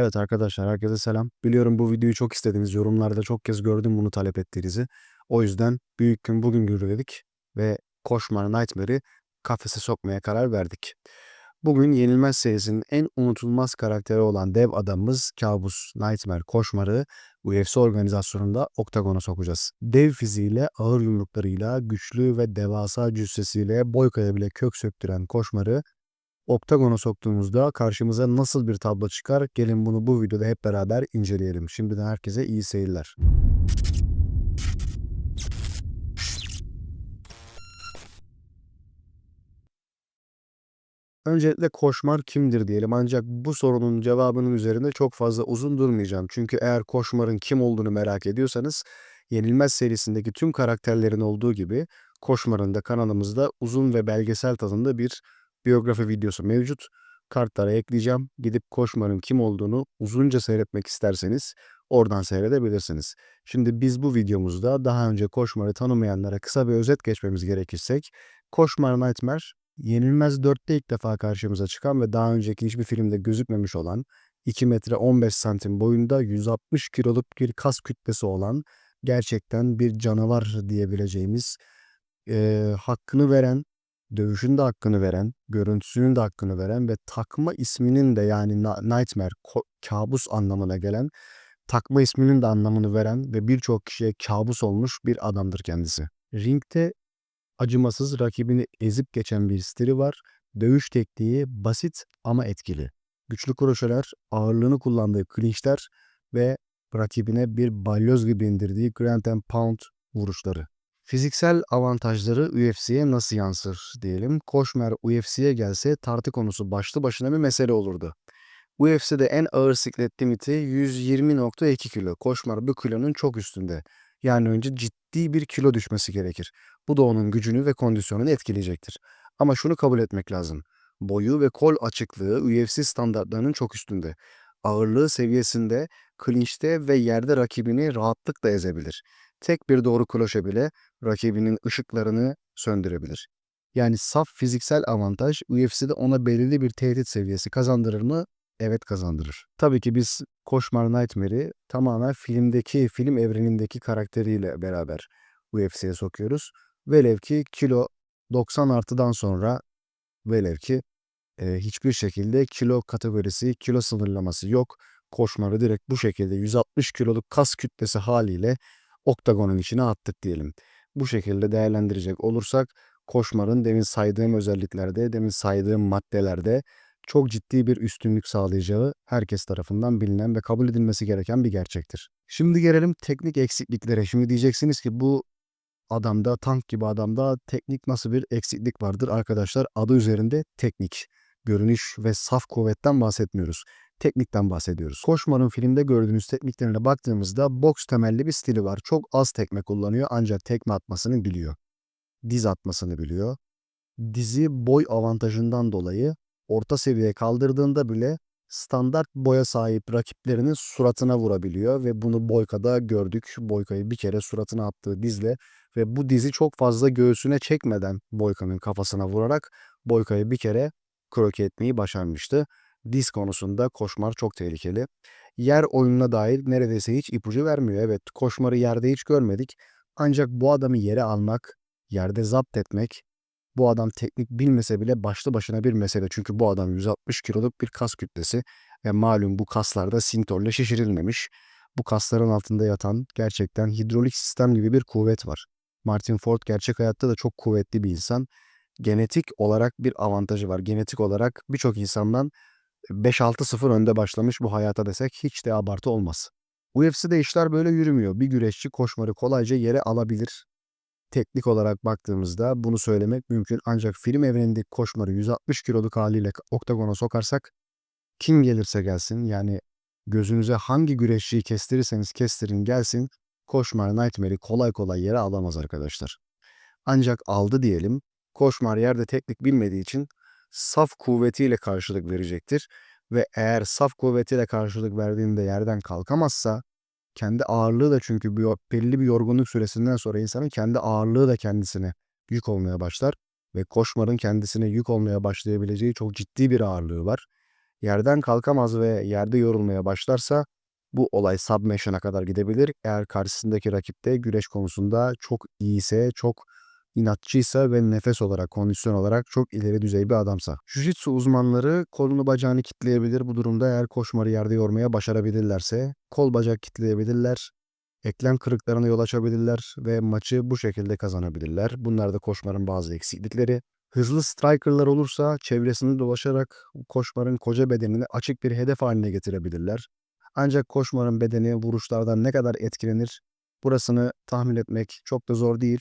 Evet arkadaşlar herkese selam. Biliyorum bu videoyu çok istediniz. Yorumlarda çok kez gördüm bunu talep ettiğinizi. O yüzden büyük gün bugün görü dedik ve Koşmar Nightmare'i kafese sokmaya karar verdik. Bugün Yenilmez serisinin en unutulmaz karakteri olan dev adamımız Kabus Nightmare Koşmar'ı UFC organizasyonunda oktagona sokacağız. Dev fiziğiyle, ağır yumruklarıyla, güçlü ve devasa cüssesiyle Boyka'ya bile kök söktüren Koşmar'ı Oktagona soktuğumuzda karşımıza nasıl bir tablo çıkar? Gelin bunu bu videoda hep beraber inceleyelim. Şimdiden herkese iyi seyirler. Öncelikle koşmar kimdir diyelim ancak bu sorunun cevabının üzerinde çok fazla uzun durmayacağım. Çünkü eğer koşmarın kim olduğunu merak ediyorsanız Yenilmez serisindeki tüm karakterlerin olduğu gibi Koşmar'ın da kanalımızda uzun ve belgesel tadında bir biyografi videosu mevcut. Kartlara ekleyeceğim. Gidip Koşmar'ın kim olduğunu uzunca seyretmek isterseniz oradan seyredebilirsiniz. Şimdi biz bu videomuzda daha önce Koşmar'ı tanımayanlara kısa bir özet geçmemiz gerekirsek Koşmar Nightmare Yenilmez 4'te ilk defa karşımıza çıkan ve daha önceki hiçbir filmde gözükmemiş olan 2 metre 15 santim boyunda 160 kiloluk bir kas kütlesi olan gerçekten bir canavar diyebileceğimiz e, hakkını veren dövüşün de hakkını veren, görüntüsünün de hakkını veren ve takma isminin de yani Nightmare, kabus anlamına gelen takma isminin de anlamını veren ve birçok kişiye kabus olmuş bir adamdır kendisi. Ringte acımasız rakibini ezip geçen bir stili var. Dövüş tekniği basit ama etkili. Güçlü kroşeler, ağırlığını kullandığı clinchler ve rakibine bir balyoz gibi indirdiği Grand and Pound vuruşları. Fiziksel avantajları UFC'ye nasıl yansır diyelim. Koşmer UFC'ye gelse tartı konusu başlı başına bir mesele olurdu. UFC'de en ağır siklet limiti 120.2 kilo. Koşmar bu kilonun çok üstünde. Yani önce ciddi bir kilo düşmesi gerekir. Bu da onun gücünü ve kondisyonunu etkileyecektir. Ama şunu kabul etmek lazım. Boyu ve kol açıklığı UFC standartlarının çok üstünde. Ağırlığı seviyesinde, clinch'te ve yerde rakibini rahatlıkla ezebilir tek bir doğru kloşe bile rakibinin ışıklarını söndürebilir. Yani saf fiziksel avantaj UFC'de ona belirli bir tehdit seviyesi kazandırır mı? Evet kazandırır. Tabii ki biz Koşmar Nightmare'i tamamen filmdeki, film evrenindeki karakteriyle beraber UFC'ye sokuyoruz. Velev ki kilo 90 artıdan sonra velev ki e, hiçbir şekilde kilo kategorisi, kilo sınırlaması yok. Koşmarı direkt bu şekilde 160 kiloluk kas kütlesi haliyle oktagonun içine attık diyelim. Bu şekilde değerlendirecek olursak koşmarın demin saydığım özelliklerde, demin saydığım maddelerde çok ciddi bir üstünlük sağlayacağı herkes tarafından bilinen ve kabul edilmesi gereken bir gerçektir. Şimdi gelelim teknik eksikliklere. Şimdi diyeceksiniz ki bu adamda, tank gibi adamda teknik nasıl bir eksiklik vardır? Arkadaşlar adı üzerinde teknik, görünüş ve saf kuvvetten bahsetmiyoruz teknikten bahsediyoruz. Koşmar'ın filmde gördüğünüz tekniklerine baktığımızda boks temelli bir stili var. Çok az tekme kullanıyor ancak tekme atmasını biliyor. Diz atmasını biliyor. Dizi boy avantajından dolayı orta seviye kaldırdığında bile standart boya sahip rakiplerinin suratına vurabiliyor ve bunu Boyka'da gördük. Boyka'yı bir kere suratına attığı dizle ve bu dizi çok fazla göğsüne çekmeden Boyka'nın kafasına vurarak Boyka'yı bir kere kroke etmeyi başarmıştı diz konusunda koşmar çok tehlikeli. Yer oyununa dair neredeyse hiç ipucu vermiyor. Evet koşmarı yerde hiç görmedik. Ancak bu adamı yere almak, yerde zapt etmek, bu adam teknik bilmese bile başlı başına bir mesele. Çünkü bu adam 160 kiloluk bir kas kütlesi ve malum bu kaslarda sintorla şişirilmemiş. Bu kasların altında yatan gerçekten hidrolik sistem gibi bir kuvvet var. Martin Ford gerçek hayatta da çok kuvvetli bir insan. Genetik olarak bir avantajı var. Genetik olarak birçok insandan 5-6-0 önde başlamış bu hayata desek hiç de abartı olmaz. UFC'de işler böyle yürümüyor. Bir güreşçi koşmarı kolayca yere alabilir. Teknik olarak baktığımızda bunu söylemek mümkün ancak film evrenindeki koşmarı 160 kiloluk haliyle oktagona sokarsak kim gelirse gelsin yani gözünüze hangi güreşçiyi kestirirseniz kestirin gelsin koşmar Nightmare'i kolay kolay yere alamaz arkadaşlar. Ancak aldı diyelim. Koşmar yerde teknik bilmediği için saf kuvvetiyle karşılık verecektir. Ve eğer saf kuvvetiyle karşılık verdiğinde yerden kalkamazsa kendi ağırlığı da çünkü bir, belli bir yorgunluk süresinden sonra insanın kendi ağırlığı da kendisine yük olmaya başlar ve koşmarın kendisine yük olmaya başlayabileceği çok ciddi bir ağırlığı var. yerden kalkamaz ve yerde yorulmaya başlarsa bu olay submission'a kadar gidebilir. Eğer karşısındaki rakip de güreş konusunda çok iyiyse, çok inatçıysa ve nefes olarak, kondisyon olarak çok ileri düzey bir adamsa. Jiu-Jitsu uzmanları kolunu bacağını kitleyebilir. Bu durumda eğer koşmarı yerde yormaya başarabilirlerse kol bacak kitleyebilirler. Eklem kırıklarına yol açabilirler ve maçı bu şekilde kazanabilirler. Bunlar da koşmarın bazı eksiklikleri. Hızlı strikerlar olursa çevresini dolaşarak koşmarın koca bedenini açık bir hedef haline getirebilirler. Ancak koşmarın bedeni vuruşlardan ne kadar etkilenir burasını tahmin etmek çok da zor değil.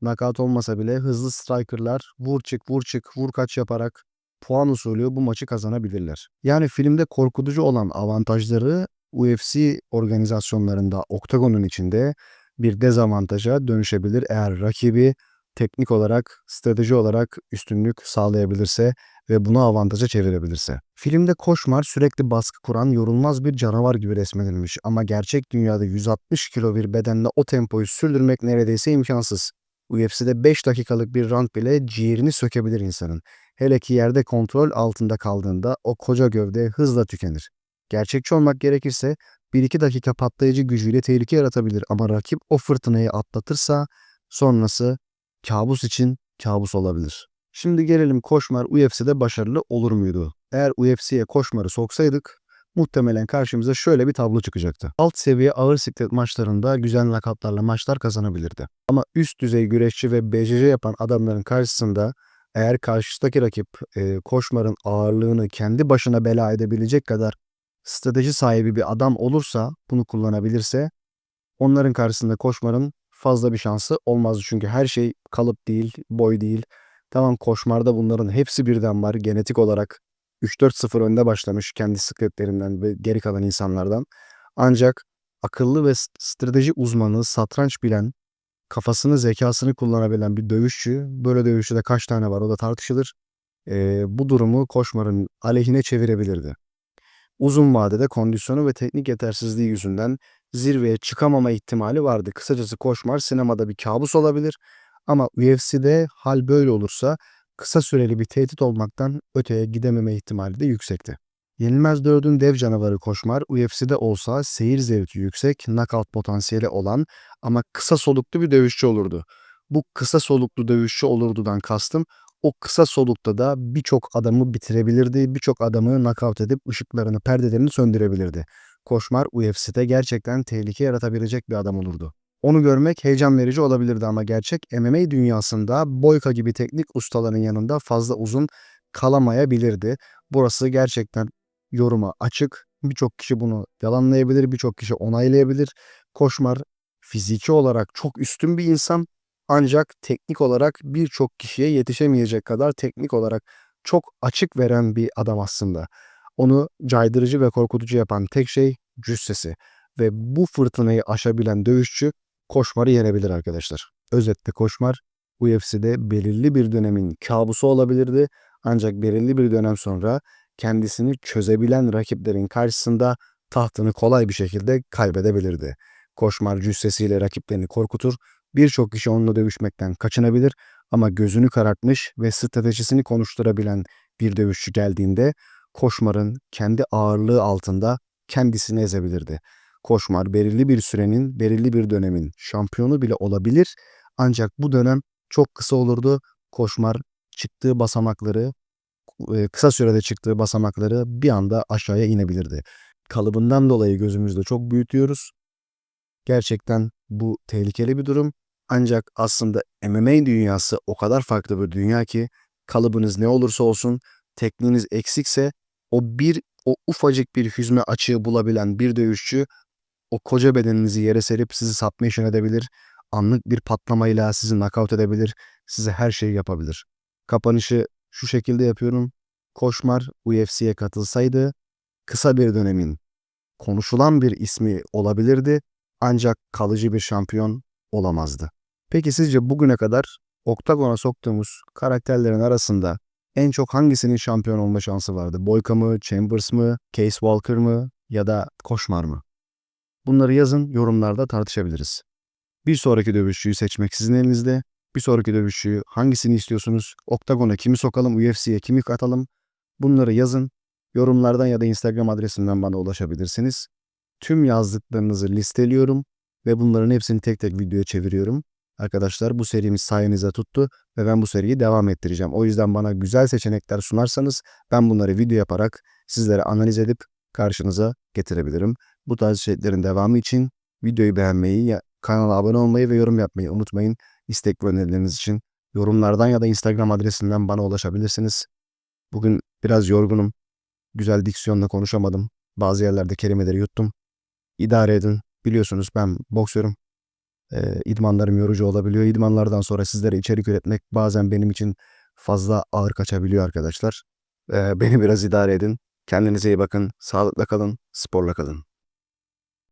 Knockout olmasa bile hızlı strikerlar vur çık vur çık vur kaç yaparak puan usulü bu maçı kazanabilirler. Yani filmde korkutucu olan avantajları UFC organizasyonlarında oktagonun içinde bir dezavantaja dönüşebilir eğer rakibi teknik olarak, strateji olarak üstünlük sağlayabilirse ve bunu avantaja çevirebilirse. Filmde Koşmar sürekli baskı kuran yorulmaz bir canavar gibi resmedilmiş ama gerçek dünyada 160 kilo bir bedenle o tempoyu sürdürmek neredeyse imkansız. UFC'de 5 dakikalık bir round bile ciğerini sökebilir insanın. Hele ki yerde kontrol altında kaldığında o koca gövde hızla tükenir. Gerçekçi olmak gerekirse 1-2 dakika patlayıcı gücüyle tehlike yaratabilir ama rakip o fırtınayı atlatırsa sonrası kabus için kabus olabilir. Şimdi gelelim Koşmar UFC'de başarılı olur muydu? Eğer UFC'ye Koşmar'ı soksaydık muhtemelen karşımıza şöyle bir tablo çıkacaktı. Alt seviye ağır siklet maçlarında güzel nakatlarla maçlar kazanabilirdi. Ama üst düzey güreşçi ve BJJ yapan adamların karşısında eğer karşıdaki rakip e, Koşmar'ın ağırlığını kendi başına bela edebilecek kadar strateji sahibi bir adam olursa, bunu kullanabilirse onların karşısında Koşmar'ın fazla bir şansı olmazdı. Çünkü her şey kalıp değil, boy değil. Tamam Koşmar'da bunların hepsi birden var. Genetik olarak 3-4-0 önde başlamış kendi skilletlerinden ve geri kalan insanlardan. Ancak akıllı ve strateji uzmanı, satranç bilen, kafasını, zekasını kullanabilen bir dövüşçü. Böyle dövüşçü de kaç tane var o da tartışılır. Ee, bu durumu Koşmar'ın aleyhine çevirebilirdi. Uzun vadede kondisyonu ve teknik yetersizliği yüzünden zirveye çıkamama ihtimali vardı. Kısacası Koşmar sinemada bir kabus olabilir ama UFC'de hal böyle olursa kısa süreli bir tehdit olmaktan öteye gidememe ihtimali de yüksekti. Yenilmez 4'ün dev canavarı Koşmar UFC'de olsa seyir zevki yüksek, knockout potansiyeli olan ama kısa soluklu bir dövüşçü olurdu. Bu kısa soluklu dövüşçü olurdudan kastım o kısa solukta da birçok adamı bitirebilirdi, birçok adamı knockout edip ışıklarını, perdelerini söndürebilirdi. Koşmar UFC'de gerçekten tehlike yaratabilecek bir adam olurdu. Onu görmek heyecan verici olabilirdi ama gerçek MMA dünyasında Boyka gibi teknik ustaların yanında fazla uzun kalamayabilirdi. Burası gerçekten yoruma açık. Birçok kişi bunu yalanlayabilir, birçok kişi onaylayabilir. Koşmar fiziki olarak çok üstün bir insan ancak teknik olarak birçok kişiye yetişemeyecek kadar teknik olarak çok açık veren bir adam aslında. Onu caydırıcı ve korkutucu yapan tek şey cüssesi ve bu fırtınayı aşabilen dövüşçü Koşmar'ı yenebilir arkadaşlar. Özetle Koşmar UFC'de belirli bir dönemin kabusu olabilirdi ancak belirli bir dönem sonra kendisini çözebilen rakiplerin karşısında tahtını kolay bir şekilde kaybedebilirdi. Koşmar cüssesiyle rakiplerini korkutur, birçok kişi onunla dövüşmekten kaçınabilir ama gözünü karartmış ve stratejisini konuşturabilen bir dövüşçü geldiğinde Koşmar'ın kendi ağırlığı altında kendisini ezebilirdi. Koşmar belirli bir sürenin, belirli bir dönemin şampiyonu bile olabilir. Ancak bu dönem çok kısa olurdu. Koşmar çıktığı basamakları, kısa sürede çıktığı basamakları bir anda aşağıya inebilirdi. Kalıbından dolayı gözümüzde çok büyütüyoruz. Gerçekten bu tehlikeli bir durum. Ancak aslında MMA dünyası o kadar farklı bir dünya ki kalıbınız ne olursa olsun tekniğiniz eksikse o bir o ufacık bir hüzme açığı bulabilen bir dövüşçü o koca bedeninizi yere serip sizi submission edebilir. Anlık bir patlamayla sizi knockout edebilir. Size her şeyi yapabilir. Kapanışı şu şekilde yapıyorum. Koşmar UFC'ye katılsaydı kısa bir dönemin konuşulan bir ismi olabilirdi ancak kalıcı bir şampiyon olamazdı. Peki sizce bugüne kadar oktagona soktuğumuz karakterlerin arasında en çok hangisinin şampiyon olma şansı vardı? Boyka mı, Chambers mı, Case Walker mı ya da Koşmar mı? Bunları yazın, yorumlarda tartışabiliriz. Bir sonraki dövüşçüyü seçmek sizin elinizde. Bir sonraki dövüşçüyü hangisini istiyorsunuz? Oktagona kimi sokalım, UFC'ye kimi katalım? Bunları yazın. Yorumlardan ya da Instagram adresimden bana ulaşabilirsiniz. Tüm yazdıklarınızı listeliyorum ve bunların hepsini tek tek videoya çeviriyorum. Arkadaşlar bu serimiz sayenizde tuttu ve ben bu seriyi devam ettireceğim. O yüzden bana güzel seçenekler sunarsanız ben bunları video yaparak sizlere analiz edip karşınıza getirebilirim. Bu tarz içeriklerin devamı için videoyu beğenmeyi, kanala abone olmayı ve yorum yapmayı unutmayın. İstek ve önerileriniz için yorumlardan ya da Instagram adresinden bana ulaşabilirsiniz. Bugün biraz yorgunum. Güzel diksiyonla konuşamadım. Bazı yerlerde kelimeleri yuttum. İdare edin. Biliyorsunuz ben boksörüm. Ee, idmanlarım yorucu olabiliyor. İdmanlardan sonra sizlere içerik üretmek bazen benim için fazla ağır kaçabiliyor arkadaşlar. Ee, beni biraz idare edin. Kendinize iyi bakın. Sağlıkla kalın. Sporla kalın.